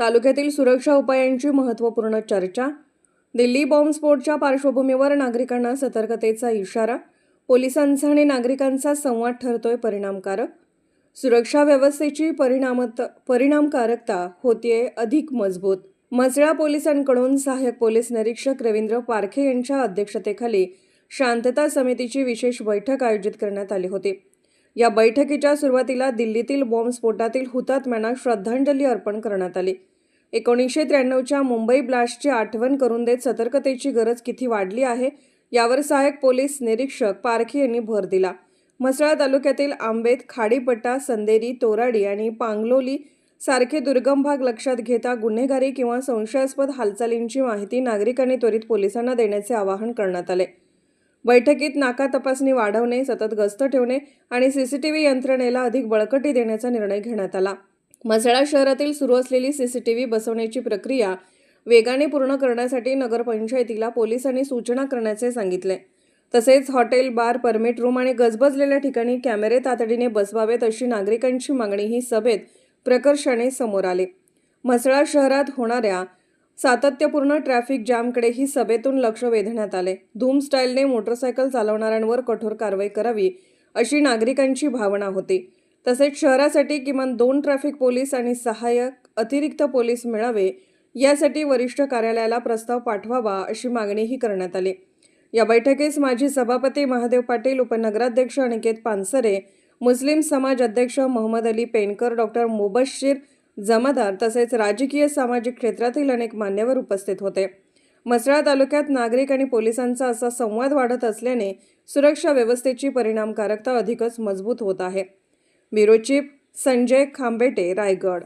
तालुक्यातील सुरक्षा उपायांची महत्त्वपूर्ण चर्चा दिल्ली बॉम्बस्फोटच्या पार्श्वभूमीवर नागरिकांना सतर्कतेचा इशारा पोलिसांचा आणि नागरिकांचा संवाद ठरतोय परिणामकारक. सुरक्षा व्यवस्थेची परिणामत परिणामकारकता होतीये अधिक मजबूत. मसळा पोलिसांकडून सहाय्यक पोलीस निरीक्षक रवींद्र पारखे यांच्या अध्यक्षतेखाली शांतता समितीची विशेष बैठक आयोजित करण्यात आली होती. या बैठकीच्या सुरुवातीला दिल्लीतील बॉम्बस्फोटातील हुतात्म्यांना श्रद्धांजली अर्पण करण्यात आली. एकोणीसशे त्र्याण्णवच्या मुंबई ब्लास्टची आठवण करून देत सतर्कतेची गरज किती वाढली आहे यावर सहाय्यक पोलीस निरीक्षक पारखे यांनी भर दिला. म्हसळा तालुक्यातील आंबेत खाडीपट्टा संदेरी तोराडी आणि पांगलोली सारखे दुर्गम भाग लक्षात घेता गुन्हेगारी किंवा संशयास्पद हालचालींची माहिती नागरिकांनी त्वरित पोलिसांना देण्याचे आवाहन करण्यात आले. बैठकीत नाका तपासणी वाढवणे सतत गस्त ठेवणे आणि सीसीटीव्ही यंत्रणेला अधिक बळकटी देण्याचा निर्णय घेण्यात आला. म्हसळा शहरातील सुरू असलेली सीसीटीव्ही बसवण्याची प्रक्रिया वेगाने पूर्ण करण्यासाठी नगरपंचायतीला पोलिसांनी सूचना करण्याचे सांगितले. तसेच हॉटेल बार परमिट रूम आणि गजबजलेल्या ठिकाणी कॅमेरे तातडीने बसवावेत अशी नागरिकांची मागणीही सभेत प्रकर्षाने समोर आले. म्हसळा शहरात होणाऱ्या सातत्यपूर्ण ट्रॅफिक जॅमकडेही सभेतून लक्ष वेधण्यात आले. धूम स्टाईलने मोटरसायकल चालवणाऱ्यांवर कठोर कारवाई करावी अशी नागरिकांची भावना होती. तसेच शहरासाठी किमान दोन ट्रॅफिक पोलीस आणि सहाय्यक अतिरिक्त पोलीस मिळावे यासाठी वरिष्ठ कार्यालयाला प्रस्ताव पाठवावा अशी मागणीही करण्यात आली. या बैठकीस माजी सभापती महादेव पाटील उपनगराध्यक्ष अनिकेत पानसरे मुस्लिम समाज अध्यक्ष मोहम्मद अली पेनकर डॉक्टर मुबश्शीर जमादार तसेच राजकीय सामाजिक क्षेत्रातील अनेक मान्यवर उपस्थित होते. म्हसळा तालुक्यात नागरिक आणि पोलिसांचा असा संवाद वाढत असल्याने सुरक्षा व्यवस्थेची परिणामकारकता अधिकच मजबूत होत आहे. Bureau chief Sanjay Khambete Raigad.